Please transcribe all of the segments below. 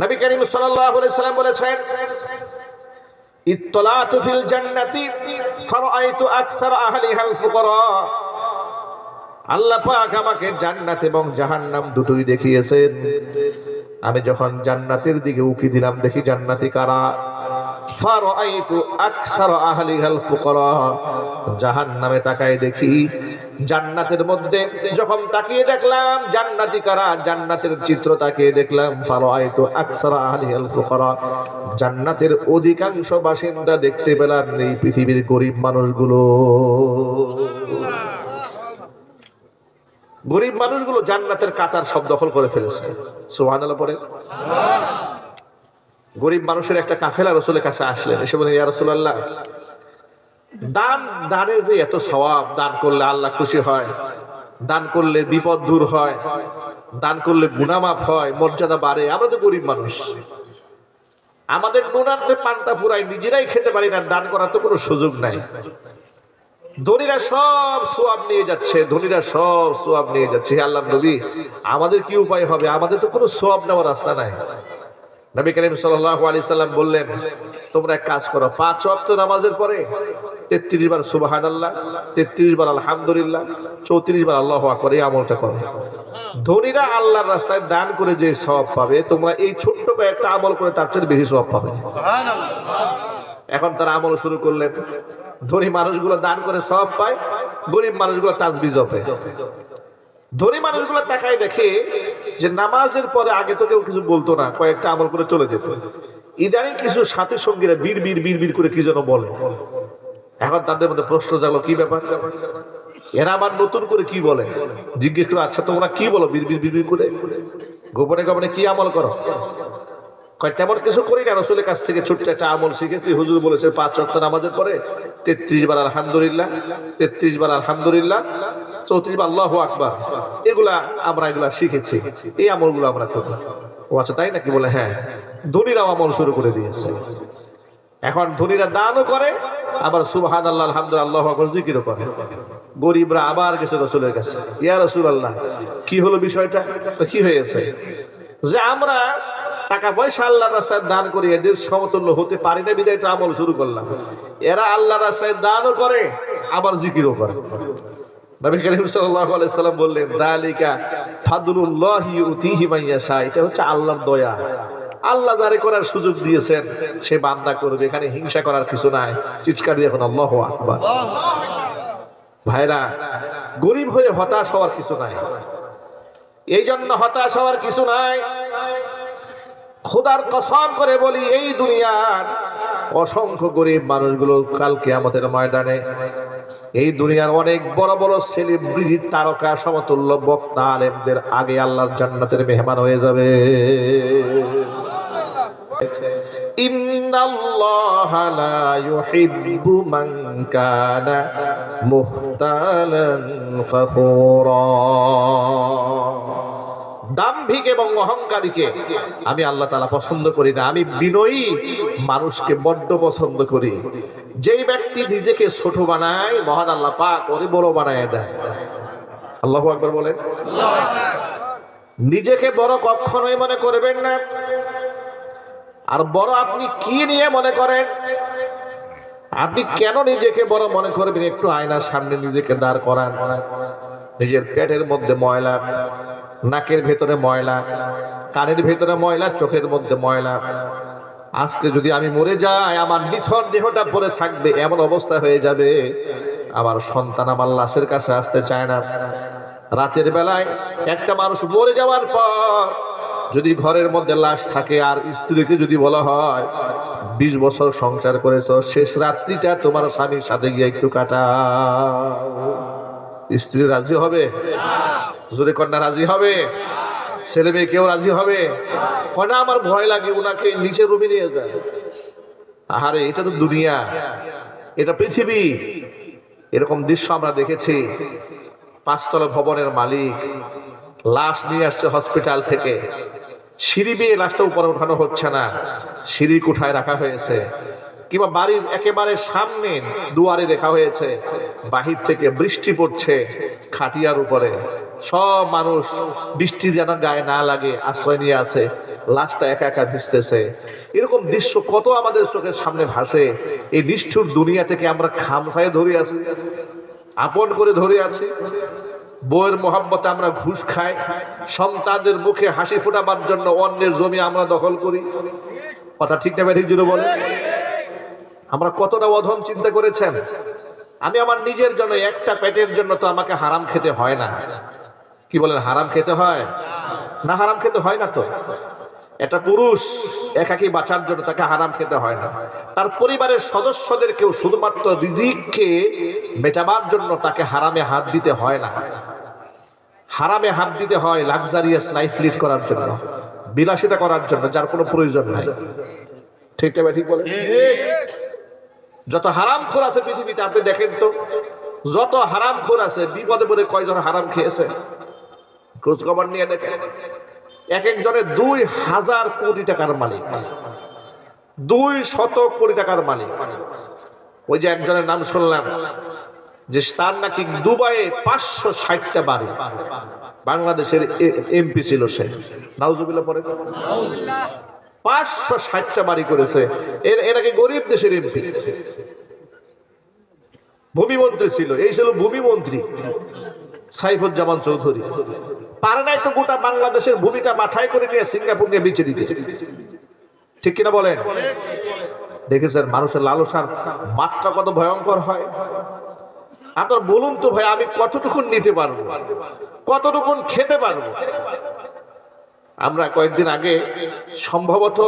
নবী করিম সাল্লাল্লাহু আলাইহি সাল্লাম বলেছেন, ইত্তলাতু ফিল জান্নাতি ফারাআইতু আকসার আহলিহা আল ফুকারা। আল্লাহ পাক আমাকে জান্নাত এবং জাহান্নাম দুটোই দেখিয়েছেন। আমি যখন জান্নাতের দিকে উকি দিলাম, দেখি জান্নাতি কারা? জাহান্নামে তাকায় দেখি, জান্নাতের মধ্যে যখন তাকিয়ে দেখলাম কারা? জান্নাতের চিত্র তাকিয়ে দেখলাম জান্নাতের অধিকাংশ বাসিন্দা দেখতে পেলাম এই পৃথিবীর গরিব মানুষগুলো। গরিব মানুষগুলো জান্নাতের কাতার সব দখল করে ফেলেছে। সুবহানাল্লাহ পরে গরিব মানুষের একটা কাফেলা রসুলের কাছে আসলেন, এসে বলে ইয়া রসুলাল্লাহ, দান, দানের যে এত স্বভাব দান করলে আল্লাহ খুশি হয়, দান করলে বিপদ দূর হয়, দান করলে গুণামাপ হয়, মর্যাদা বাড়ে, আমরা তো গরিব মানুষ। আমাদের নুনান্তে পান্তা ফুরাই নিজেরাই খেতে পারি না, দান করার তো কোনো সুযোগ নাই। ধনীরা সব সোয়াব নিয়ে যাচ্ছে, ধনীরা সব সোয়াব নিয়ে যাচ্ছে। আল্লাহ নবী, আমাদের কি উপায় হবে? আমাদের তো কোনো সোয়াব নেওয়ার রাস্তা নাই। নবী করিম সাল্লাল্লাহু আলাইহি সাল্লাম বললেন তোমরা এক কাজ করো পাঁচ ওয়াক্ত নামাজের পরে তেত্রিশ বার সুবহানাল্লাহ তেত্রিশ বার আলহামদুলিল্লাহ চৌত্রিশ বার আল্লাহু আকবার এই আমলটা করো। ধনীরা আল্লাহর রাস্তায় দান করে যে সব পাবে তোমরা এই ছোট্ট একটা আমল করে তার চেয়ে বেশি সব পাবে। এখন তারা আমল শুরু করলেন। ধনী মানুষগুলো দান করে সব পায় গরিব মানুষগুলো তাজবি জপে। ধনী মানুষগুলো তাকায় দেখে যে নামাজের পরে আগে তো কেউ কিছু বলতো না, কয়েকটা আমল করে চলে যেত। ইদানিং কিছু সাথী সঙ্গীরা বীর বীর বীর বীর করে কি যেন বলে। এখন তাদের মধ্যে প্রশ্ন জাগলো, কি ব্যাপার? এরা আবার নতুন করে কি বলে? জিজ্ঞেস করো আচ্ছা তোমরা কি বলো বীর বীর বীর বীর করে? গোপনে গোপনে কি আমল করো? কয়, তেমন কিছু করি না, রসুলের কাছ থেকে ছোট্ট একটা আমল শিখেছি। হুজুর বলেছে, পাঁচ রক্ত নামাজের পরে তেত্রিশ বার আলহামদুলিল্লাহ, তেত্রিশ বার আলহামদুলিল্লাহ, চৌত্রিশ বার আল্লাহ আকবার। এগুলা আমরা এগুলা শিখেছি। এই আমলগুলো আমরা করি ও আচ্ছা তাই নাকি বলে? হ্যাঁ। ধনীরাও আমল শুরু করে দিয়েছে। এখন ধনীরা দানও করে, আবার সুবহান আল্লাহ আলহামদুলিল্লাহ, আল্লাহ আকবার জিকিরও করে। গরিবরা আবার গেছে রসুলের কাছে। ইয়া রসুল আল্লাহ কি হলো বিষয়টা? কি হয়েছে? যে আমরা টাকা পয়সা আল্লাহ রাস্তায় দান করি এদের সমতুল্য হতে পারি না বিদায় আমল শুরু করলাম। এরা আল্লাহ রাস্তায় দানও করে, আবার জিকিরও করে। এটা হচ্ছে আল্লাহর দয়া। আল্লাহ করার সুযোগ দিয়েছেন, সে করবে, এখানে হিংসা করার কিছু নাই। চিৎকার ভাইরা, গরিব হয়ে হতাশ হওয়ার কিছু নাই। এই জন্য হতাশ হওয়ার কিছু নাই। খোদার কসম করে বলি, এই দুনিয়ার অসংখ্য গরিব মানুষগুলো কালকে আমাদের ময়দানে, এই দুনিয়ার অনেক বড় বড় সেলিব্রিটি তারকা, সমতুল্য বক্তা, আলেমদের আগে আল্লাহর জান্নাতের মেহমান হয়ে যাবে। ফাখুরা। দাম্ভিক এবং অহংকারীকে আমি আল্লাহ তালা পছন্দ করি না। আমি বিনয়ী মানুষকে বড্ড পছন্দ করি। যেই ব্যক্তি নিজেকে ছোট বানায়, মহান আল্লাহ পাক ওরে বড় বানায় দেয় আল্লাহ একবার বলেন। নিজেকে বড় কখনোই মনে করবেন না। আর বড় আপনি কি নিয়ে মনে করেন? আপনি কেন নিজেকে বড় মনে করবেন? একটু আয়নার সামনে নিজেকে দাঁড় করান। নিজের পেটের মধ্যে ময়লা নাকের ভেতরে ময়লা, কানের ভেতরে ময়লা, চোখের মধ্যে ময়লা। আজকে যদি আমি মরে যাই, আমার নিথর দেহটা পরে থাকবে, এমন অবস্থা হয়ে যাবে। আমার সন্তান আমার লাশের কাছে আসতে চায় না। রাতের বেলায় একটা মানুষ মরে যাওয়ার পর যদি ঘরের মধ্যে লাশ থাকে, আর স্ত্রীকে যদি বলা হয়, বিশ বছর সংসার করেছ, শেষ রাত্রিটা তোমার স্বামীর সাথে গিয়ে একটু কাটা স্ত্রী রাজি হবে? জোরে কন্যা রাজি হবে? ছেলে মেয়ে কেউ রাজি হবে? কন্যা, আমার ভয় লাগে ওনাকে নিচে রুমে নিয়ে যায় আহারে, এটা তো দুনিয়া। এটা পৃথিবী। এরকম দৃশ্য আমরা দেখেছি। পাঁচতলা ভবনের মালিক লাশ নিয়ে আসছে হসপিটাল থেকে। সিঁড়ি বেয়ে লাশটা উপরে উঠানো হচ্ছে না। সিঁড়ি কোঠায় রাখা হয়েছে। কিংবা বাড়ির একেবারে সামনে দুয়ারে রেখা হয়েছে, বাহির থেকে বৃষ্টি পড়ছে খাটিয়ার উপরে। সব মানুষ বৃষ্টি যেন গায়ে না লাগে, আশ্রয় নিয়ে আছে, লাশটা একা একা ভিজতেছে। এরকম দৃশ্য কত আমাদের চোখের সামনে ভাসে। এই নিষ্ঠুর দুনিয়া থেকে আমরা খামসায় ধরে আছি, আপন করে ধরে আছি। বইয়ের মোহাম্মতে আমরা ঘুষ খাই, সন্তানদের মুখে হাসি ফোটাবার জন্য অন্যের জমি আমরা দখল করি। কথা ঠিক না ঠিক জুড়ে বলে আমরা কতটা অধম চিন্তা করেছেন? আমি আমার নিজের জন্য একটা পেটের জন্য তো আমাকে হারাম খেতে হয় না। কি বলেন, হারাম খেতে হয়? না, হারাম খেতে হয় না তো। একটা পুরুষ একাকি বাঁচার জন্য তাকে হারাম খেতে হয় না। তার পরিবারের সদস্যদের কেউ শুধুমাত্র রিজিককে মেটাবার জন্য তাকে হারামে হাত দিতে হয় না। হারামে হাত দিতে হয় লাক্সারিয়াস লাইফ লিড করার জন্য, বিলাসিতা করার জন্য, যার কোনো প্রয়োজন নাই। ঠিক না ঠিক বলে যত হারাম খোর আছে পৃথিবীতে, আপনি দেখেন তো, যত হারাম খোর আছে, বিপদে পদে কয়জন হারাম খেয়েছে? খোঁজ খবর নিয়ে দেখেন। এক একজনের দুই হাজার কোটি টাকার মালিক। দুই শত কোটি টাকার মালিক। ওই যে একজনের নাম শুনলাম, যে তার নাকি দুবাইয়ে পাঁচশো ষাটটা বাড়ি। বাংলাদেশের এমপি ছিল সে। নাউজুবিল্লা পরে পাঁচশো ষাটটা বাড়ি করেছে। এর এনাকে গরিব দেশের এমপি। ভূমিমন্ত্রী ছিল। এই ছিল ভূমিমন্ত্রী সাইফুজ্জামান চৌধুরী। পারে নাই তো গোটা বাংলাদেশের ভূমিটা মাথায় করে নিয়ে সিঙ্গাপুর নিয়ে বেঁচে দিতে। ঠিক কিনা বলেন? দেখেছেন মানুষের লালসার মাত্রা কত ভয়ঙ্কর হয়। আপনার বলুন তো ভাই, আমি কতটুকুন নিতে পারব? কতটুকুন খেতে পারব? আমরা কয়েকদিন আগে সম্ভবত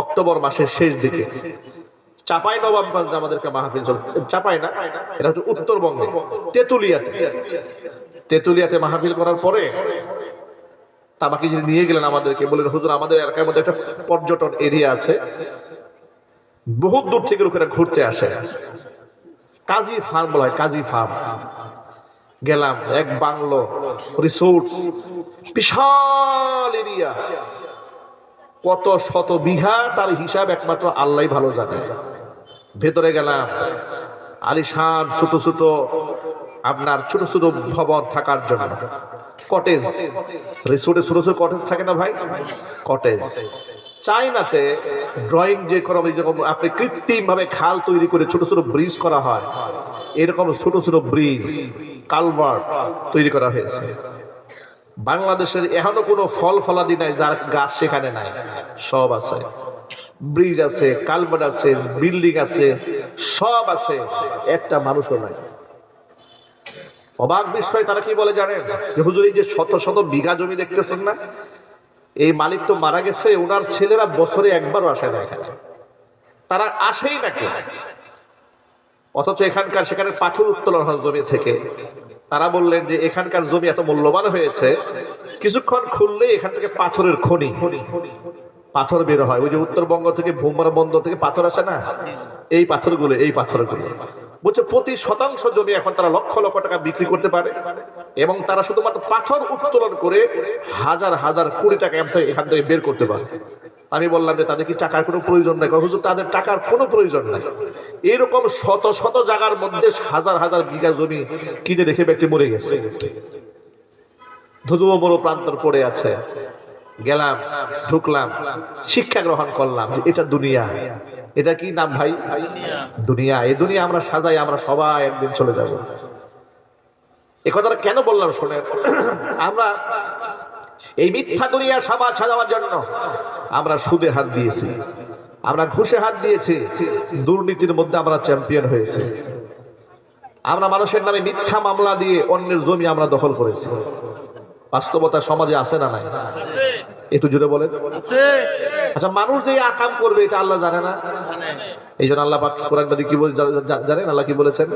অক্টোবর মাসের শেষ দিকে চাপাই নবাবগঞ্জ আমাদেরকে মাহফিল চল চাপাই না, এটা হচ্ছে উত্তরবঙ্গে, তেতুলিয়াতে। তেতুলিয়াতে মাহফিল করার পরে তামাকে যিনি নিয়ে গেলেন আমাদেরকে, বললেন, হুজুর, আমাদের এলাকার মধ্যে একটা পর্যটন এরিয়া আছে। বহুত দূর থেকে লোকেরা ঘুরতে আসে। কাজী ফার্ম বলা হয়, কাজী ফার্ম। গেলাম, এক বাংলো রিসোর্ট বিশাল এরিয়া কত শত বিঘা তার হিসাব একমাত্র আল্লাহ ভালো জানে। ভেতরে গেলাম, আলিশান ছোট ছোট, আপনার ছোট ছোট ভবন থাকার জন্য। কটেজ রিসোর্টে ছোট ছোট কটেজ থাকে না ভাই? কটেজ চাইনাতে ড্রয়িং যে কোনো যেরকম আপনি কৃত্রিমভাবে খাল তৈরি করে ছোট ছোট ব্রিজ করা হয়, এরকম ছোট ছোট ব্রিজ, কালভার্ট তৈরি করা হয়েছে। বাংলাদেশের এখনও কোনো ফল ফলাদি নাই, যার গাছ সেখানে নাই, সব আছে। ব্রিজ আছে, কালভার্ট আছে, বিল্ডিং আছে, সব আছে, একটা মানুষও নাই। অবাক বিষয় তারা কি বলে জানেন? যে হুজুর, এই যে শত শত বিঘা জমি দেখতেছেন না? এই মালিক তো মারা গেছে ওনার ছেলেরা বছরে একবারও আসে না এখানে। তারা আসেই নাকি অথচ এখানকার সেখানে পাথর উত্তোলন হয় জমি থেকে। তারা বললেন যে এখানকার জমি এত মূল্যবান হয়েছে, কিছুক্ষণ খুললে এখান থেকে পাথরের খনি, পাথর বের হয়। ওই যে উত্তরবঙ্গ থেকে ভূমরা বন্দর থেকে পাথর আসে না? এই পাথরগুলো এই পাথরগুলো। বলছে, প্রতি শতাংশ জমি এখন তারা লক্ষ লক্ষ টাকা বিক্রি করতে পারে এবং তারা শুধুমাত্র পাথর উত্তোলন করে হাজার হাজার কোটি টাকা এখান থেকে- বের করতে পারে। আমি বললাম যে, তাদের কি টাকার কোনো প্রয়োজন নাই? হুজুর, তাদের টাকার কোনো প্রয়োজন নাই। এরকম শত শত জায়গার মধ্যে হাজার হাজার বিঘা জমি কিনে রেখে ব্যক্তি মরে গেছে। ধুধুমো বড় প্রান্তর পড়ে আছে। গেলাম, ঢুকলাম, শিক্ষা গ্রহণ করলাম এটা দুনিয়া। এটা কি নাম ভাই? দুনিয়া। এই দুনিয়া আমরা সাজাই, আমরা সবাই একদিন চলে যাব। এ কথাটা কেন বললাম শুনে? আমরা এই মিথ্যা দুনিয়া সমাজ সাজাবার জন্য আমরা সুদে হাত দিয়েছি। আমরা ঘুষে হাত দিয়েছি। দুর্নীতির মধ্যে আমরা চ্যাম্পিয়ন হয়েছি। আমরা মানুষের নামে মিথ্যা মামলা দিয়ে অন্যের জমি আমরা দখল করেছি। বাস্তবতা সমাজে আসে না নাই? একটু জুড়ে বলেন আচ্ছা মানুষ যে এই আকাম করবে এটা আল্লাহ জানে না এই জন্য আল্লাহ পাক কোরআন মাঝে কি বলে জা- জা- জানেন আল্লাহ কি বলেছেন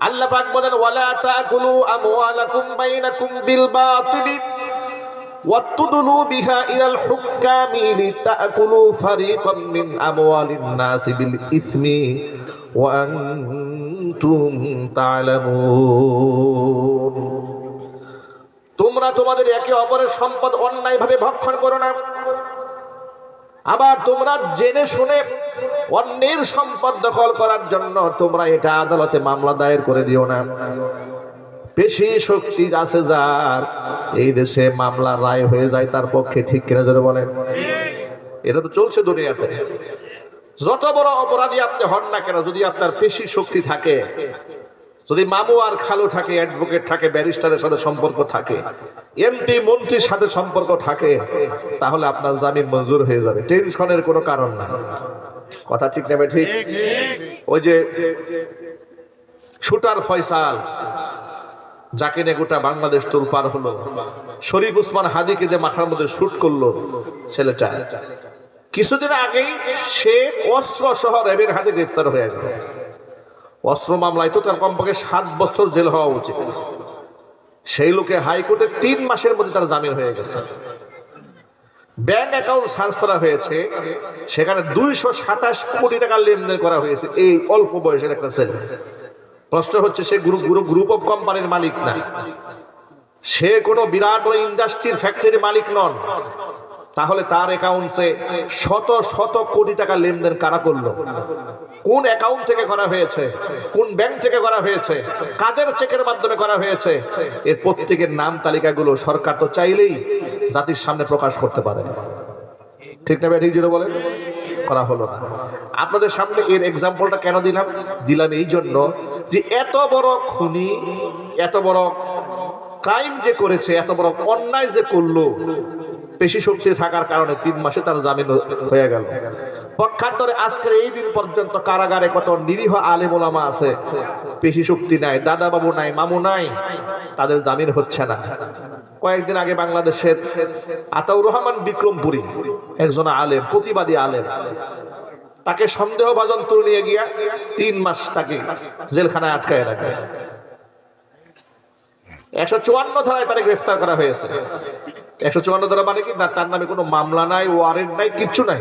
আল্লাহ পাক বলেন ওয়ালা তাকুলু আমওয়ালাকুম বাইনাকুম বিল বাতিল وتدلوا بها إلى الحكام لتأكلوا فريقا من أموال الناس بالإثم وأنتم تعلمون তোমরা তোমাদের একে অপরের সম্পদ অন্যায়ভাবে ভক্ষণ করো না। আবার তোমরা জেনে শুনে অন্যের সম্পদ দখল করার জন্য তোমরা এটা আদালতে মামলা দায়ের করে দিও না। পেশি শক্তি আছে যার, এই দেশে মামলা রায় হয়ে যায় তার পক্ষে, ঠিক কিনা জোরে বলেন? এটা তো চলছে দুনিয়াতে। যত বড় অপরাধী আপনি হন না কেন, যদি আপনার পেশি শক্তি থাকে যদি মামু আর খালু থাকে অ্যাডভোকেট থাকে ব্যারিস্টারের সাথে সম্পর্ক থাকে এমপি মন্ত্রীর সাথে সম্পর্ক থাকে তাহলে আপনার জামিন মঞ্জুর হয়ে যাবে। টেনশনের কোনো কারণ না কথা ঠিক নেবে ঠিক? ওই যে শুটার ফয়সাল যাকে নিয়ে গোটা বাংলাদেশ তোলপার হলো শরীফ উসমান হাদিকে যে মাথার মধ্যে শুট করল ছেলেটা কিছুদিন আগেই সে অস্ত্র সহ র্যাবের হাতে গ্রেফতার হয়ে গেল। অস্ত্র মামলায় তো তার কমপক্ষে সাত বছর জেল হওয়া উচিত। সেই লোকে হাইকোর্টে তিন মাসের মধ্যে তার জামিন হয়ে গেছে। ব্যাংক অ্যাকাউন্ট সার্চ করা হয়েছে, সেখানে দুইশো সাতাশ কোটি টাকার লেনদেন করা হয়েছে, এই অল্প বয়সের একটা ছেলে। প্রশ্ন হচ্ছে, সে গ্রুপ গ্রুপ গ্রুপ অফ কোম্পানির মালিক না? সে কোনো বিরাট ইন্ডাস্ট্রির ফ্যাক্টরির মালিক নন। তাহলে তার অ্যাকাউন্টসে শত শত কোটি টাকা লেনদেন কারা করল? কোন অ্যাকাউন্ট থেকে করা হয়েছে? কোন ব্যাংক থেকে করা হয়েছে? কাদের চেকের মাধ্যমে করা হয়েছে? এর প্রত্যেকের নাম তালিকাগুলো সরকার তো চাইলেই জাতির সামনে প্রকাশ করতে পারে। ঠিক না ঠিক জুড়ে বলেন? করা হলো না। আপনাদের সামনে এর এক্সাম্পলটা কেন দিলাম? দিলাম এই জন্য যে এত বড় খুনি, এত বড় ক্রাইম যে করেছে, এত বড় অন্যায় যে করল পেশি শক্তি থাকার কারণে তিন মাসে তার জামিন হয়ে গেল। পক্ষান্তরে আজকের এই দিন পর্যন্ত কারাগারে কত নিরীহ আলে ওলামা আছে পেশি শক্তি নাই দাদা বাবু নাই, মামু নাই, তাদের জামিন হচ্ছে না। কয়েকদিন আগে বাংলাদেশের আতাউর রহমান বিক্রমপুরী একজন আলেম, প্রতিবাদী আলেম, তাকে সন্দেহভাজন তুলে নিয়ে গিয়া তিন মাস তাকে জেলখানায় আটকায় রাখে। একশো চুয়ান্ন ধারায় তাকে গ্রেফতার করা হয়েছে। একশো চুয়ান্ন ধারা মানে কি? না, তার নামে কোনো মামলা নাই, ওয়ারেন্ট নাই, কিচ্ছু নাই।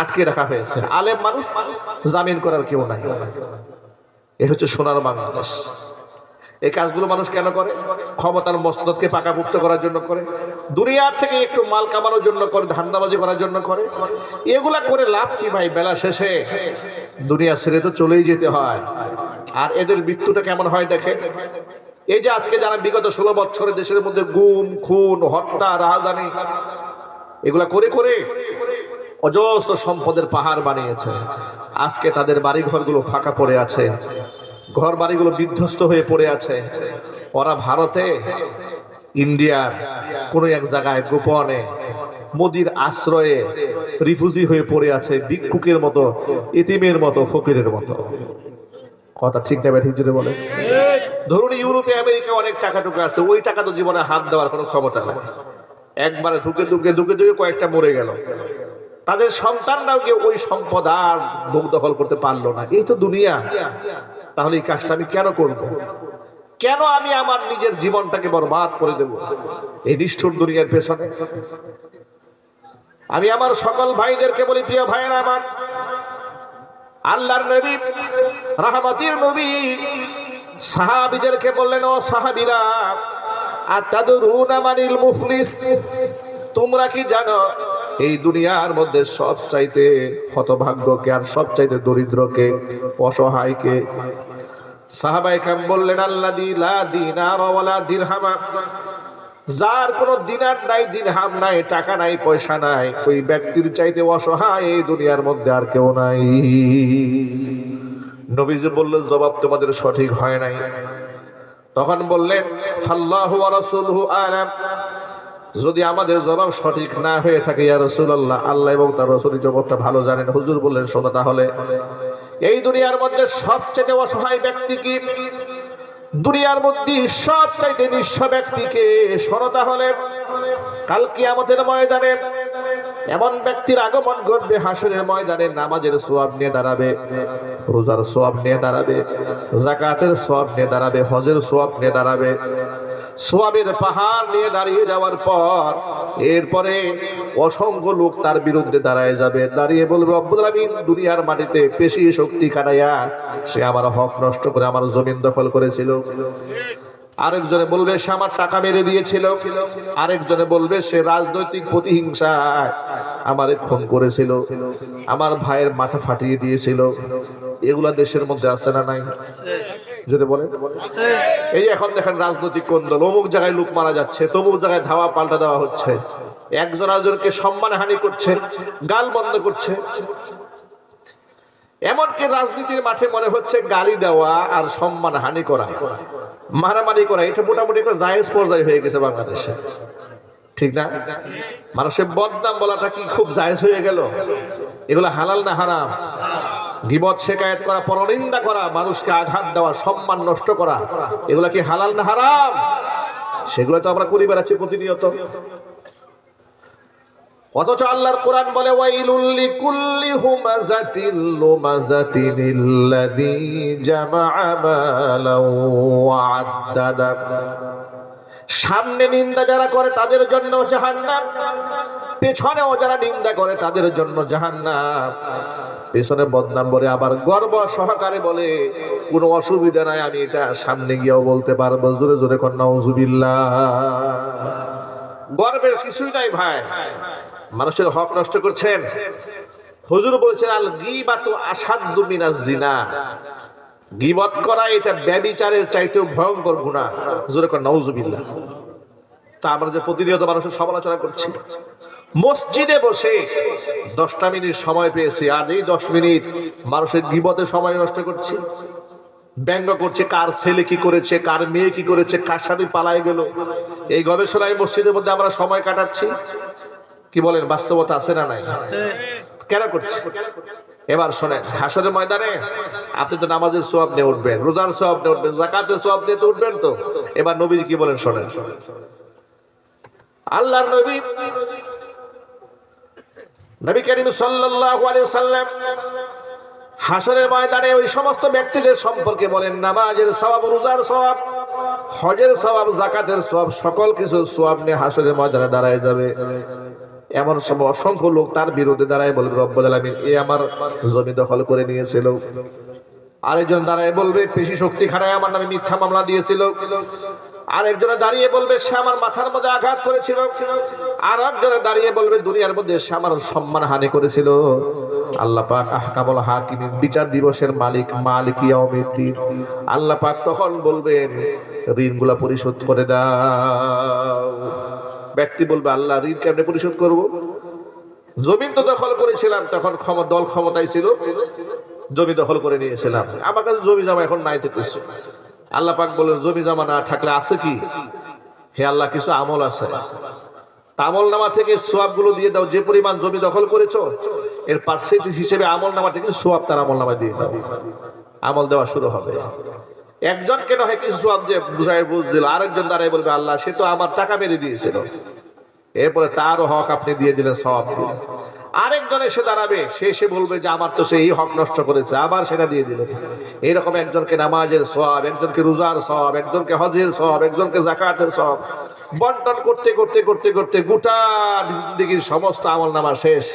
আটকে রাখা হয়েছে। আলেম মানুষ, জামিন করার কেউ নাই। এ হচ্ছে সোনার বাংলাদেশ। এই কাজগুলো মানুষ কেন করে? ক্ষমতার মসনদকে পাকাপুক্ত করার জন্য করে, দুনিয়ার থেকে একটু মাল কামানোর জন্য করে, ধান্দাবাজি করার জন্য করে। এগুলা করে লাভ কি ভাই? বেলা শেষে। দুনিয়া ছেড়ে তো চলেই যেতে হয়। আর এদের মৃত্যুটা কেমন হয় দেখে এই যে আজকে যারা বিগত ষোলো বছরে দেশের মধ্যে গুম, খুন, হত্যা রাজধানী এগুলা করে করে অজস্র সম্পদের পাহাড় বানিয়েছে। আজকে তাদের বাড়ি ঘরগুলো ফাঁকা পড়ে আছে। ঘর বাড়িগুলো বিধ্বস্ত হয়ে পড়ে আছে। ওরা ভারতে, ইন্ডিয়ার কোনো এক জায়গায় গোপনে মোদির আশ্রয়ে রিফিউজি হয়ে পড়ে আছে, ভিক্ষুকের মতো ইতিমের মতো, ফকিরের মতো। কথা ঠিক নেবে ঠিক যদি বলে। ধরুন ইউরোপে আমেরিকা অনেক টাকা টুকা আছে, ওই টাকা তো জীবনে হাত দেওয়ার কোনো ক্ষমতা নেই। একবারে ধুকে ধুকে ধুকে ধুকে কয়েকটা মরে গেল। তাদের সন্তানরাও কেউ ওই সম্পদ আর ভোগ দখল করতে পারল না। এই তো দুনিয়া। তাহলে এই কাজটা আমি কেন করব। কেন আমি আমার নিজের জীবনটাকে বরবাদ করে দেব? এই নিষ্ঠুর দুনিয়ার পেছনে। আমি আমার সকল ভাইদেরকে বলি, প্রিয় ভাইয়েরা আমার আল্লাহর নবী, রাহমাতির নবী সাহাবিদেরকে বললেন, ও সাহাবিরা, আতাদুরুনা মানিল মুফলিস? তোমরা কি জানো, এই দুনিয়ার মধ্যে সব চাইতে হতভাগ্যকে আর সব চাইতে দরিদ্রকে, অসহায়কে? সাহাবাই কাম বললেন আল্লাহ লা দিনার ওয়ালা দিরহামা। যার কোনো দিনার নাই দিনহাম নাই, টাকা নাই, পয়সা নাই, ওই ব্যক্তির চাইতে অসহায় এই দুনিয়ার মধ্যে আর কেউ নাই। নবীজি বললেন, জবাব তোমাদের সঠিক হয় নাই। তখন বললেন যদি আমাদের জবাব সঠিক না হয়ে থাকে, ইয়া আল্লাহ এবং তার রাসূল জগৎটা ভালো জানেন। হুজুর বললেন, শোনো তাহলে, এই দুনিয়ার মধ্যে সবচেয়ে অসহায় ব্যক্তি কি? দুনিয়ার মধ্যে সব চাইতে নিঃস্ব ব্যক্তিকে শোনো তাহলে। কাল কিয়ামতের ময়দানে এমন ব্যক্তির আগমন ঘটবে হাসনের ময়দানে নামাজের সোয়াব নিয়ে দাঁড়াবে, রোজার সোয়াব নিয়ে দাঁড়াবে জাকাতের সোয়াব নিয়ে দাঁড়াবে, হজের সোয়াব নিয়ে দাঁড়াবে। সোয়াবের পাহাড় নিয়ে দাঁড়িয়ে যাওয়ার পর এরপরে অসংখ্য লোক তার বিরুদ্ধে দাঁড়ায় যাবে। দাঁড়িয়ে বলবে, রব্বুল দুনিয়ার মাটিতে পেশি শক্তি কাটাইয়া সে আমার হক নষ্ট করে আমার জমিন দখল করেছিল। আরেকজনে বলবে, সে আমার টাকা মেরে দিয়েছিল। আরেকজনে বলবে, সে রাজনৈতিক প্রতিহিংসায় আমারে খুন করেছিল। আমার ভাইয়ের মাথা ফাটিয়ে দিয়েছিল। এগুলা দেশের মধ্যে আছে না নাই? যদি বলেন। এই এখন দেখেন রাজনৈতিক কোন্দল, অমুক জায়গায় লোক মারা যাচ্ছে, তমুক জায়গায় ধাওয়া পাল্টা দেওয়া হচ্ছে, একজন আরেকজনকে সম্মান হানি করছে, গাল বন্ধ করছে। এমনকি রাজনীতির মাঠে মনে হচ্ছে গালি দেওয়া আর সম্মান হানি করা, মারামারি করা, এটা মোটামুটি একটা জায়েজ পর্যায়ে হয়ে গেছে বাংলাদেশে। ঠিক না? মানুষের বদনাম বলাটা কি খুব জায়েজ হয়ে গেল? এগুলো হালাল না হারাম? গিবত শেখায়ত করা, পরনিন্দা করা, মানুষকে আঘাত দেওয়া, সম্মান নষ্ট করা, এগুলা কি হালাল না হারাম? সেগুলো তো আমরা করি বেড়াচ্ছি প্রতিনিয়ত। অথচ আল্লাহর কোরআন বলে, ওয়াইলুল লিকুল্লি হুমাযাতিল লুমাযাতিন ইল্লাযী জামাআ মালাও ওয়া আদ্দাদা। সামনে নিন্দা যারা করে তাদের জন্য জাহান্নাম। পেছনেও যারা নিন্দা করে তাদের জন্য জাহান্নাম। পেছনে বদনাম বলে, আবার গর্ব সহকারে বলে, কোনো অসুবিধা নাই, আমি এটা সামনে গিয়েও বলতে পারব। জোরে জোরে কন্যা গর্বের কিছুই নাই ভাই। মানুষের হক নষ্ট করছেন। হুজুর বলছেন, আল গিবাতু তো মিনাজ জিনা। গিবত করা এটা ব্যবিচারের চাইতেও ভয়ঙ্কর গুণা হুজুরে কর নাউজুবিল্লাহ। তা আমরা যে প্রতিনিয়ত মানুষের সমালোচনা করছি মসজিদে বসে দশটা মিনিট সময় পেয়েছি আর এই দশ মিনিট মানুষের গিবতে সময় নষ্ট করছি ব্যঙ্গ করছে কার ছেলে কি করেছে কার মেয়ে কি করেছে কার সাথে পালায় গেল। এই গবেষণায় মসজিদের মধ্যে আমরা সময় কাটাচ্ছি। কি বলেন বাস্তবতা আছে না নাই? কেন করছে? এবার শোনেন, হাসরের ময়দানে আপনি তো নামাজের সোয়াব নিয়ে উঠবেন, রোজার সোয়াব নিয়ে উঠবেন জাকাতের সোয়াব নিয়ে তো উঠবেন তো। এবার নবীজি কি বলেন শোনেন? আল্লাহর নবী নবী করিম সাল্লাল্লাহু আলাইহি সাল্লাম হাসরের ময়দানে ওই সমস্ত ব্যক্তিদের সম্পর্কে বলেন, নামাজের সওয়াব, রোজার সওয়াব, হজের সওয়াব জাকাতের সওয়াব, সকল কিছু সওয়াব নিয়ে হাসরের ময়দানে দাঁড়ায় যাবে। এমন সময় অসংখ্য লোক তার বিরুদ্ধে দাঁড়ায় বলবে, রব্বুল আলামিন, এ আমার জমি দখল করে নিয়েছিল। আরেকজন দাঁড়ায় বলবে, পেশি শক্তি খাড়ায় আমার নামে মিথ্যা মামলা দিয়েছিল। আরেকজনে দাঁড়িয়ে বলবে, সে আমার মাথার মধ্যে আঘাত করেছিল। আর একজনে দাঁড়িয়ে বলবে, দুনিয়ার মধ্যে সে আমার সম্মান হানি করেছিল। আল্লাহ পাক আহকামুল হাকিম বিচার দিবসের মালিক মালিক ইয়াউমিদ্দিন। আল্লাহ পাক তখন বলবেন, ঋণগুলা পরিশোধ করে দাও। ব্যক্তি বলবে, আল্লাহ, ঋণ কেমনে পরিশোধ করব? জমিন তো দখল করেছিলাম, তখন দল ক্ষমতায় ছিল। জমি দখল করে নিয়েছিলাম। আমার কাছে জমি জামা এখন নাই তো কিছু আল্লাহ পাক বলেন, জমি জামা না থাকলে আছে কি? হে আল্লাহ, কিছু আমল আছে। আমল নামা থেকে সোয়াবগুলো দিয়ে দাও, যে পরিমাণ জমি দখল করেছ, এর পার্সেন্টেজ হিসেবে আমল নামা থেকে সোয়াব তার আমল নামা দিয়ে দাও। আমল দেওয়া শুরু হবে। একজনকে নয় কিছু সোয়াব যে বুঝায় বুঝ দিল, আরেকজন দাঁড়ায় বলবে, আল্লাহ, সে তো আমার টাকা মেরে দিয়েছিল। এরপরে তারও হক আপনি দিয়ে দিলেন সব আরেকজন এসে দাঁড়াবে, সে সে বলবে যে, আমার তো সেই হক নষ্ট করেছে, আবার সেটা দিয়ে দিল এইরকম একজনকে নামাজের সব একজনকে রোজার সব একজনকে হজের সব একজনকে জাকাতের সব বন্টন করতে করতে করতে করতে গোটা জিন্দিগির সমস্ত আমল নামা শেষ।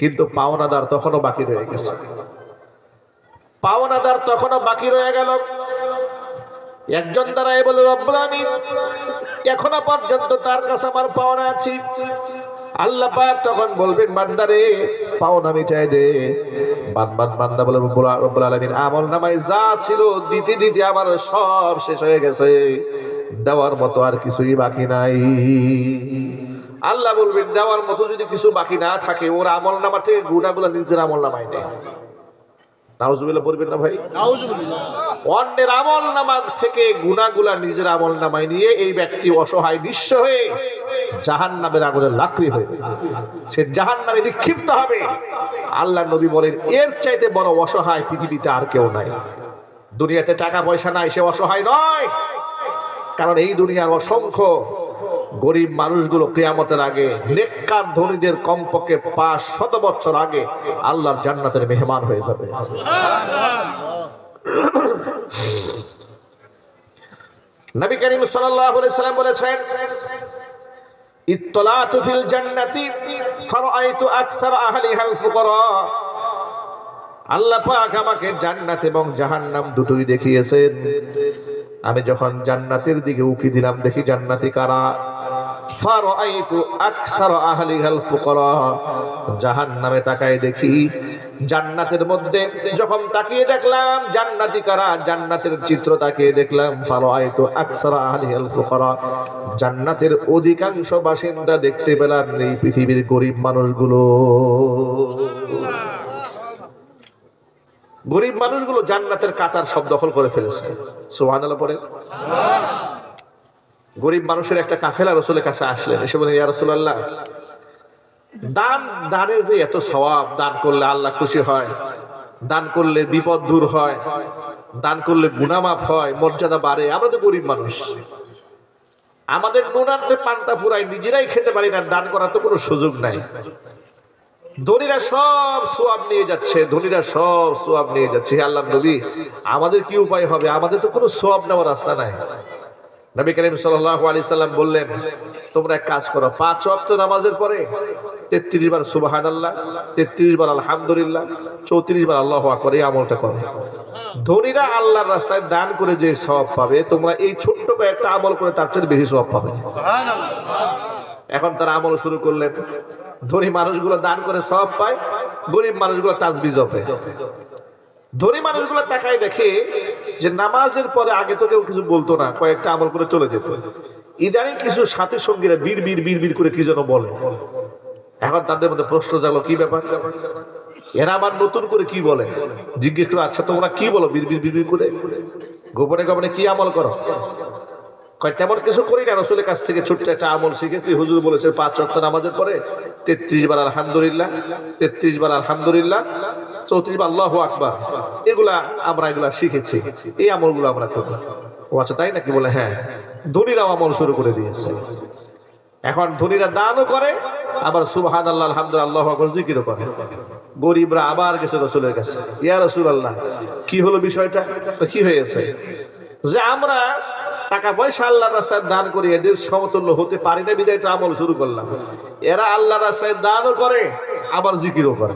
কিন্তু পাওনাদার তখনও বাকি রয়ে গেছে। পাওনাদার তখনও বাকি রয়ে গেল। একজন দ্বারাই বলে, রব্বুল আমিন এখনও পর্যন্ত তার কাছে আমার পাওনা আছে। আল্লাহ পাক তখন বলবেন, বান্দারে, পাওনা মিটাই দে। বান বান বান্দা বলে, রব্বুল আলামিন, আমল নামায় যা ছিল দিতে দিতে আমার সব শেষ হয়ে গেছে। দেওয়ার মতো আর কিছুই বাকি নাই। আল্লাহ বলবেন, দেওয়ার মতো যদি কিছু বাকি না থাকে, ওর আমল নামা থেকে গুণাগুলো নিজের আমল নামায় নেয় নাউজুবিল্লাহ না ভাই? অন্যের আমল নামা থেকে গুণাগুলা নিজের আমল নামায় নিয়ে এই ব্যক্তি অসহায় নিঃস্ব হয়ে জাহান নামের আগুনে লাকড়ি হয়ে সে জাহান নামে নিক্ষিপ্ত হবে। আল্লাহ নবী বলেন এর চাইতে বড় অসহায় পৃথিবীতে আর কেউ নাই। দুনিয়াতে টাকা পয়সা নাই সে অসহায় নয়। কারণ এই দুনিয়ার অসংখ্য গরিব মানুষগুলো কেয়ামতের আগে, নেককার ধনীদের কমপক্ষে পাঁচ শত বছর আগে আল্লাহর জান্নাতের মেহমান হয়ে যাবে। নবী করিম সাল্লাল্লাহু সাল্লাম বলেছেন, ইত্তলাতু ফিল জান্নাতি ফারাআইতু আকসার আহলিহাল ফুকারা। আল্লাহ পাক আমাকে জান্নাত এবং জাহান্নাম দুটোই দেখিয়েছেন। আমি যখন জান্নাতের দিকে উকি দিলাম, দেখি জান্নাতি কারা? ফারাআইতু আকসার আহলিহাল ফুকারা। জাহান্নামে তাকায় দেখি, জান্নাতের মধ্যে যখন তাকিয়ে দেখলাম, জান্নাতি কারা? জান্নাতের চিত্র তাকিয়ে দেখলাম, ফারাআইতু আকসার আহলিহাল ফুকারা। জান্নাতের অধিকাংশ বাসিন্দা দেখতে পেলাম এই পৃথিবীর গরিব মানুষগুলো। গরিব মানুষগুলো জান্নাতের কাতার সব দখল করে ফেলেছে। সুবহানাল্লাহ পরে গরিব মানুষের একটা কাফেলা রসুলের কাছে আসলেন, এসে বলে ইয়া রসুলাল্লাহ, দান, দানের যে এত স্বভাব দান করলে আল্লাহ খুশি হয়, দান করলে বিপদ দূর হয়, দান করলে গুনামাপ হয়, মর্যাদা বাড়ে, আমরা তো গরিব মানুষ। আমাদের নুনান্তে পান্তা ফুরাই নিজেরাই খেতে পারি না, দান করার তো কোনো সুযোগ নাই। ধনীরা সব সোয়াব নিয়ে যাচ্ছে, ধনীরা সব সোয়াব নিয়ে যাচ্ছে। আল্লাহ নবী, আমাদের কি উপায় হবে? আমাদের তো কোনো সোয়াব নেওয়ার রাস্তা নাই। নবী করিম সাল্লাল্লাহু আলাইহি সাল্লাম বললেন তোমরা এক কাজ করো পাঁচ ওয়াক্ত নামাজের পরে তেত্রিশ বার সুবহানাল্লাহ তেত্রিশ বার আলহামদুলিল্লাহ চৌত্রিশ বার আল্লাহু আকবার এই আমলটা করো। ধনীরা আল্লাহর রাস্তায় দান করে যে সব পাবে তোমরা এই ছোট্ট একটা আমল করে তার চেয়ে বেশি সব পাবে। এখন তারা আমল শুরু করলেন। ধনী মানুষগুলো দান করে সব পায় গরিব মানুষগুলো তাজবি জপে। ধনী মানুষগুলো তাকায় দেখে যে নামাজের পরে আগে তো কেউ কিছু বলতো না, কয়েকটা আমল করে চলে যেত। ইদানিং কিছু সাথী সঙ্গীরা বীর বীর বীর বীর করে কি যেন বলে। এখন তাদের মধ্যে প্রশ্ন জাগলো, কি ব্যাপার? এরা আবার নতুন করে কি বলে? জিজ্ঞেস করে আচ্ছা তোমরা কি বলো বীর বীর বীর বীর করে? গোপনে গোপনে কি আমল করো? কয়, তেমন কিছু করি না, রসুলের কাছ থেকে ছোট্ট একটা আমল শিখেছি। হুজুর বলেছে, পাঁচ রক্ত নামাজের পরে তেত্রিশ বার আলহামদুলিল্লাহ, তেত্রিশ বার আলহামদুলিল্লাহ, চৌত্রিশ বার আল্লাহ আকবার। এগুলা আমরা এগুলা শিখেছি। এই আমলগুলো আমরা করি। ও আচ্ছা তাই নাকি বলে? হ্যাঁ। ধনীরাও আমল শুরু করে দিয়েছে। এখন ধনীরা দানও করে, আবার সুবহান আল্লাহ আলহামদুলিল্লাহ, আল্লাহ আকবর জিকিরও করে। গরিবরা আবার গেছে রসুলের কাছে। ইয়া রসুল আল্লাহ কি হলো বিষয়টা? তো কি হয়েছে? যে আমরা টাকা পয়সা আল্লাহ রাস্তায় দান করি এদের সমতুল্য হতে পারি না বিদায় আমল শুরু করলাম। এরা আল্লাহ রাস্তায় দানও করে, আবার জিকিরও করে।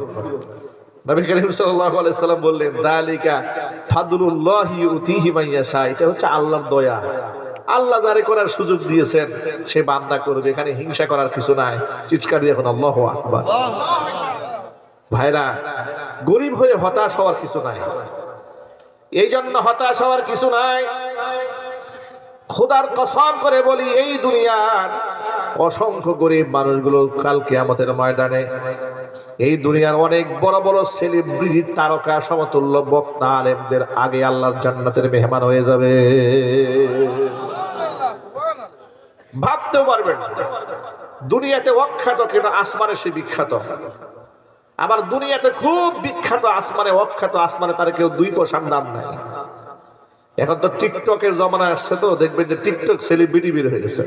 এটা হচ্ছে দয়া। আল্লাহ করার সুযোগ দিয়েছেন, সে করবে, এখানে হিংসা করার কিছু নাই। চিৎকার এখন ভাইরা, গরিব হয়ে হতাশ হওয়ার কিছু নাই। এই জন্য হতাশ হওয়ার কিছু নাই। খোদার কসম করে বলি, এই দুনিয়ার অসংখ্য গরিব মানুষগুলো কালকে আমাদের ময়দানে, এই দুনিয়ার অনেক বড় বড় সেলিব্রিটি তারকা, সমতুল্য বক্তা, আলেমদের আগে আল্লাহর জান্নাতের মেহমান হয়ে যাবে। ভাবতেও পারবেন দুনিয়াতে অখ্যাত কিন্তু আসমানে সে বিখ্যাত। আবার দুনিয়াতে খুব বিখ্যাত, আসমানে অখ্যাত, আসমানে তার কেউ দুই পয়সার নাম নাই। এখন তো টিকটকের জমানা আসছে তো দেখবেন যে টিকটক সেলিব্রিটি বের হয়ে গেছে।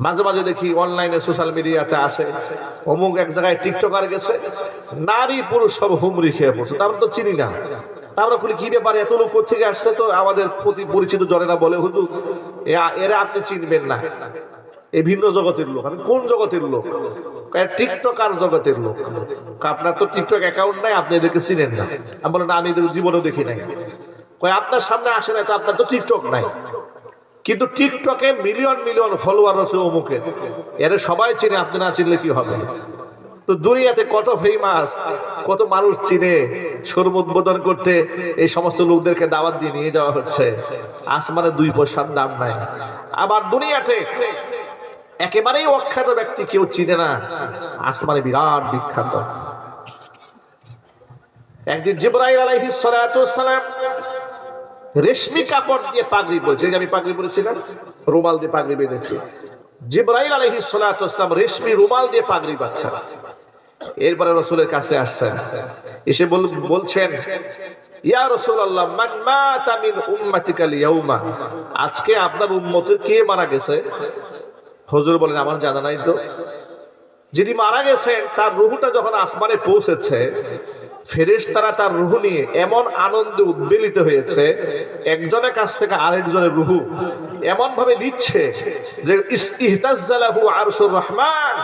মাঝে মাঝে দেখি অনলাইনে সোশ্যাল মিডিয়াতে আসে অমুক এক জায়গায় টিকটকার গেছে নারী পুরুষ সব হুমরি খেয়ে পড়ছে তা আমরা তো চিনি না। আমরা বলি কি ব্যাপার এত লোক থেকে আসছে তো? আমাদের প্রতি পরিচিত জনেরা বলে হুজুর এ- এরা আপনি চিনবেন না। এই ভিন্ন জগতের লোক। আমি কোন জগতের লোক? কয়, টিকটকার জগতের লোক। আপনার তো টিকটক অ্যাকাউন্ট নাই আপনি এদেরকে চিনেন না। আমি বলেন আমি এদের জীবনেও দেখি নাই। কয়, আপনার সামনে আসে না তো আপনার তো টিকটক নাই। কিন্তু টিকটকে মিলিয়ন মিলিয়ন ফলোয়ার আছে অমুকের এর সবাই চিনে, আপনি না চিনলে কি হবে? তো দুনিয়াতে কত ফেমাস কত মানুষ চিনে, শোরুম উদ্বোধন করতে এই সমস্ত লোকদেরকে দাওয়াত দিয়ে নিয়ে যাওয়া হচ্ছে। আসমানে দুই পয়সার দাম নাই। আবার দুনিয়াতে একেবারেই অখ্যাত ব্যক্তি কেউ চিনে না, আসমানে বিরাট বিখ্যাত। একদিন জিব্রাইল আলাইহিস সালাম রেশমি কাপড় দিয়ে পাগড়ি পরেছে যে আমি পাগড়ি পরেছিলাম রুমাল দিয়ে পাগড়ি বেঁধেছি। জিব্রাইল সালাতু সালাম রেশমি রুমাল দিয়ে পাগড়ি বাচ্চা এরপরে রসুলের কাছে আসছেন। এসে বল- বলছেন, ইয়া রাসূলুল্লাহ, মান মাতা মিন উম্মাতিকাল ইয়াউমা। আজকে আপনার উম্মতের কে মারা গেছে? হুজুর বলেন, আমার জানা নাই তো। যিনি মারা গেছেন, তার রুহুটা যখন আসমানে পৌঁছেছে ফেরেশ তারা তার রুহু নিয়ে এমন আনন্দে উদ্বেলিত হয়েছে, একজনের কাছ থেকে আরেকজনের রুহু এমন ভাবে নিচ্ছে যে ইহতাজ্জালাহু আরশুর রহমান,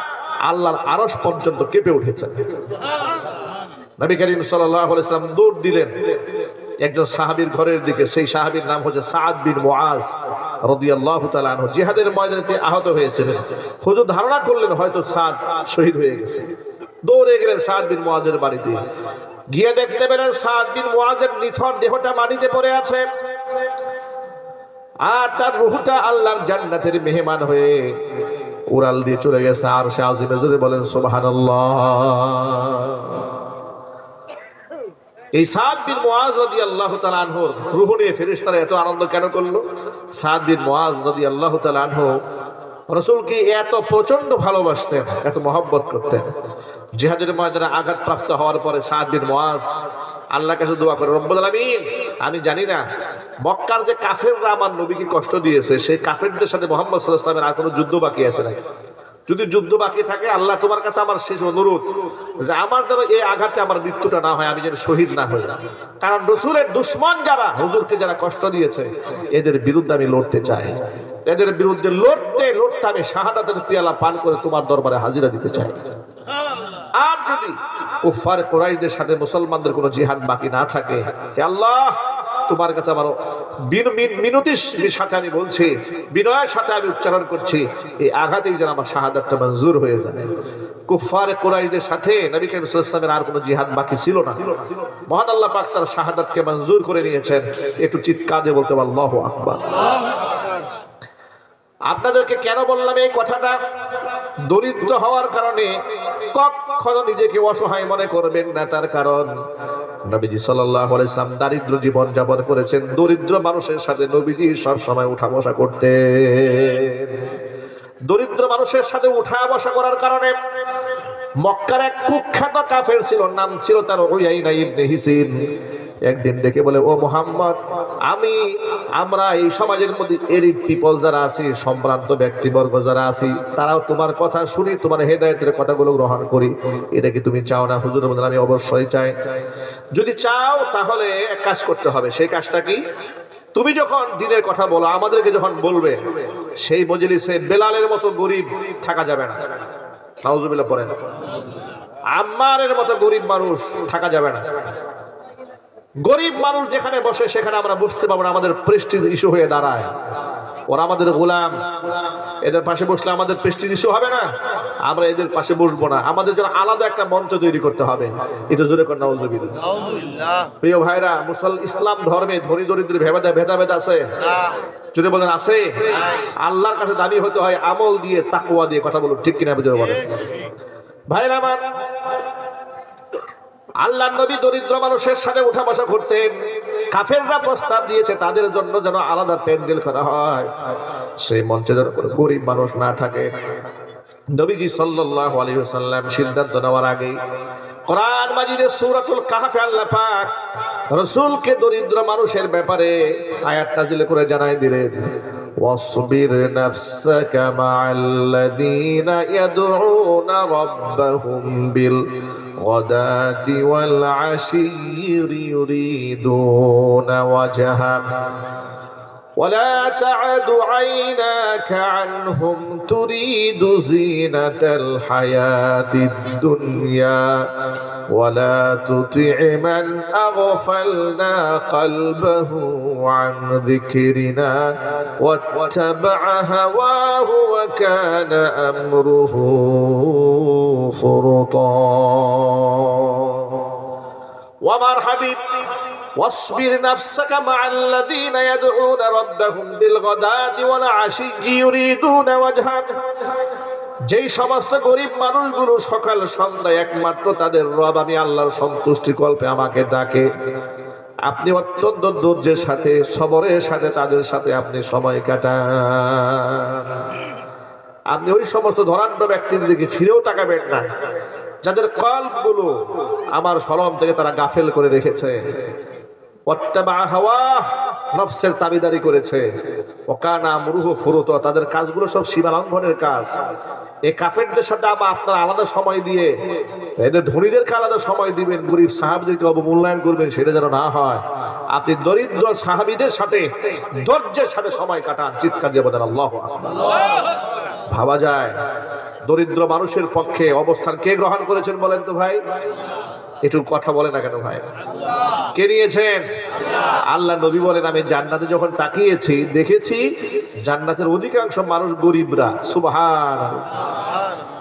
আল্লাহর আরশ পর্যন্ত কেঁপে উঠেছে। নবী করিম সাল্লাম দৌড় দিলেন। একজন সাহাবীর ঘরের দিকে, সেই সাহাবীর নাম হচ্ছে সাদ বিন মুআজ রাদিয়াল্লাহু তাআলা আনহু। জিহাদের ময়দানে আহত হয়েছিলেন। হুজুর ধারণা করলেন হয়তো সাদ শহীদ হয়ে গেছে। দৌড়ে গেলেন সাত বিন মুআজের বাড়িতে। গিয়ে দেখতে পেলেন সাদ বিন মুআজের নিথর দেহটা মাটিতে পড়ে আছে। আর তার রুহটা আল্লাহর জান্নাতের মেহমান হয়ে উড়াল দিয়ে চলে গেছে। আর সে আজিমে জোরে বলেন, সুবহানাল্লাহ। এই সাদ বিন মুআজ রাদিয়াল্লাহু তাআলা আনহুর রূহ নিয়ে ফেরেশতারা এত আনন্দ কেন করল? সাদ বিন মুআজ রাদিয়াল্লাহু তাআলা আনহু রাসূলকে এত প্রচণ্ড ভালোবাসতেন, এত মহব্বত করতেন। জিহাদের ময়দানে আঘাতপ্রাপ্ত হওয়ার পরে বিন মুআজ আল্লাহ কাছে দোয়া করে, রব্বুল আলামিন, আমি জানি না, মক্কার যে কাফেররা আমার নবীকে কষ্ট দিয়েছে, সেই কাফেরদের সাথে মোহাম্মদ ওয়াসাল্লামের আর কোনো যুদ্ধ বাকি আছে নাকি? যদি যুদ্ধ বাকি থাকে, আল্লাহ তোমার কাছে আমার শেষ অনুরোধ যে আমার যেন এই আঘাতে আমার মৃত্যুটা না হয়, আমি যেন শহীদ না হই। কারণ রসুলের দুশ্মন যারা, হুজুরকে যারা কষ্ট দিয়েছে, এদের বিরুদ্ধে আমি লড়তে চাই। এদের বিরুদ্ধে লড়তে লড়তে আমি শাহাদাতের পিয়ালা পান করে তোমার দরবারে হাজিরা দিতে চাই। আর যদি কুফার কোরাইশদের সাথে মুসলমানদের কোনো জিহাদ বাকি না থাকে, হে আল্লাহ, তোমার কাছে আমার মিন- মিনতির সাথে আমি বলছি, বিনয়ের সাথে আমি উচ্চারণ করছি, এই আঘাতেই যেন আমার শাহাদাতটা মঞ্জুর হয়ে যায়। কুফার কোরাইশদের সাথে নবী করিম ওয়াসাল্লামের আর কোনো জিহাদ বাকি ছিল না। মহান আল্লাহ পাক তার শাহাদাতকে মঞ্জুর করে নিয়েছেন। একটু চিৎকার দিয়ে বলতে পারল আকবার। আপনাদেরকে কেন বললাম এই কথাটা? দরিদ্র হওয়ার কারণে কখনো নিজেকে অসহায় মনে করবেন না, তার কারণ নবীজি সাল্লাম দারিদ্র জীবন যাপন করেছেন, দরিদ্র মানুষের সাথে নবীজি সব সময় উঠা বসা করতেন। দরিদ্র মানুষের সাথে উঠা বসা করার কারণে মক্কার এক কুখ্যাত কাফের ছিল, নাম ছিল তার ওয়াইনা ইবনে হিসিন। একদিন ডেকে বলে, ও মোহাম্মদ, আমি, আমরা এই সমাজের মধ্যে এরিড পিপল যারা আছি, সম্ভ্রান্ত ব্যক্তিবর্গ যারা আছি, তারাও তোমার কথা শুনি, তোমার হেদায়তের কথাগুলো গ্রহণ করি। এটা কি তুমি চাও না? হুজুর আমি অবশ্যই চাই। যদি চাও, তাহলে এক কাজ করতে হবে। সেই কাজটা কি? তুমি যখন দিনের কথা বলো, আমাদেরকে যখন বলবে, সেই মজলিসে বেলালের মতো গরিব থাকা যাবে না। নাউজুবিল্লাহ পড়েন। আম্মারের মতো গরিব মানুষ থাকা যাবে না। গরিব মানুষ যেখানে বসে সেখানে আমরা বসতে পারব না। আমাদের প্রেস্টিজ ইস্যু হয়ে দাঁড়ায়। ওরা আমাদের গোলাম। এদের পাশে বসলে আমাদের প্রেস্টিজ ইস্যু হবে না। আমরা এদের পাশে বসবো না। আমাদের জন্য আলাদা একটা মঞ্চ তৈরি করতে হবে। এটা জোরে কর প্রিয় ভাইরা মুসল ইসলাম ধর্মে ধনী দরিদ্রের ভেদা ভেদাভেদ আছে? যদি বলেন আছে? আল্লাহর কাছে দাবি হতে হয় আমল দিয়ে তাকুয়া দিয়ে। কথা বলুন ঠিক কিনা বুঝে বলেন? ভাইরা আমার আল্লাহ নবী দরিদ্র মানুষের সাথে উঠা বসা করতেন কাফেররা প্রস্তাব দিয়েছে তাদের জন্য যেন আলাদা প্যান্ডেল করা হয় সেই মঞ্চে যেন কোনো গরিব মানুষ না থাকে নবীজি সাল্লাল্লাহু আলাইহি ওয়াসাল্লাম সিদ্ধান্ত নেওয়ার আগে কোরআন মাজিদের সূরাতুল কাহফে আল্লাহ পাক রাসূলকে দরিদ্র মানুষের ব্যাপারে আয়াত নাজিল করে জানাই দিলেন واصبر نفسك مع الذين يدعون ربهم بالغداة والعشي يريدون وجهه. ولا تعد عيناك عنهم تريد زينة الحياة الدنيا. ولا تطع من أغفلنا قلبه عن ذكرنا واتبع هواه وكان أمره فرطا ومر حبيب واصبر نفسك مع الذين يدعون ربهم بالغداة والعشي يريدون وجهه যেই সমস্ত গরিব মানুষগুলো সকাল সন্ধ্যায় একমাত্র তাদের রব আমি আল্লাহর সন্তুষ্টি কল্পে আমাকে ডাকে আপনি অত্যন্ত ধৈর্যের সাথে, সবরের সাথে তাদের সাথে আপনি সময় কাটান। আপনি ওই সমস্ত ধরাঢ্য ব্যক্তির দিকে ফিরেও তাকাবেন না। যাদের কল্পগুলো আমার সরম থেকে তারা গাফেল করে রেখেছে। তাবিদারি করেছে। ওকানা মুরুহ ফুরুত, তাদের কাজগুলো সব সীমা লঙ্ঘনের কাজ। এই কাফেরদের সাথে আবার আপনার আলাদা সময় দিয়ে, এদের ধনীদেরকে আলাদা সময় দিবেন, গরিব সাহাবিদেরকে অবমূল্যায়ন করবেন, সেটা যেন না হয়। আপনি দরিদ্র সাহাবিদের সাথে ধৈর্যের সাথে সময় কাটান, চিৎকার দিয়ে বলেন, আল্লাহ ভাবা যায়, দরিদ্র মানুষের পক্ষে অবস্থান কে গ্রহণ করেছেন বলেন তো ভাই? একটু কথা বলে না কেন ভাই? কে নিয়েছেন? আল্লাহ নবী বলেন, আমি জান্নাতে যখন তাকিয়েছি, দেখেছি জান্নাতের অধিকাংশ মানুষ গরিবরা। সুবহান